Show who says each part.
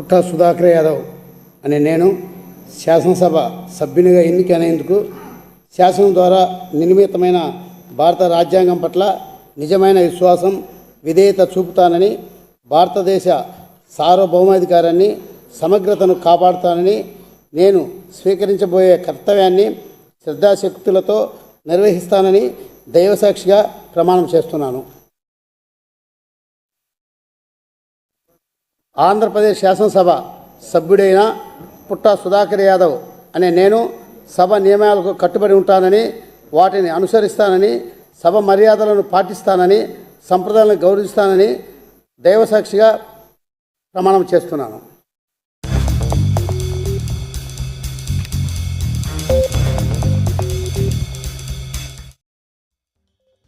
Speaker 1: పుట్ట సుధాకర్ యాదవ్ అనే నేను శాసనసభ సభ్యునిగా ఎన్నికైనందుకు శాసనం ద్వారా నిర్మితమైన భారత రాజ్యాంగం పట్ల నిజమైన విశ్వాసం విధేయత చూపుతానని భారతదేశ సార్వభౌమాధికారాన్ని సమగ్రతను కాపాడుతానని నేను స్వీకరించబోయే కర్తవ్యాన్ని శ్రద్ధాశక్తులతో నిర్వహిస్తానని దైవసాక్షిగా ప్రమాణం చేస్తున్నాను. ఆంధ్రప్రదేశ్ శాసనసభ సభ్యుడైన పుట్ట సుధాకర్ యాదవ్ అనే నేను సభ నియమాలకు కట్టుబడి ఉంటానని వాటిని అనుసరిస్తానని సభ మర్యాదలను పాటిస్తానని సంప్రదాయాలను గౌరవిస్తానని దైవసాక్షిగా ప్రమాణం చేస్తున్నాను.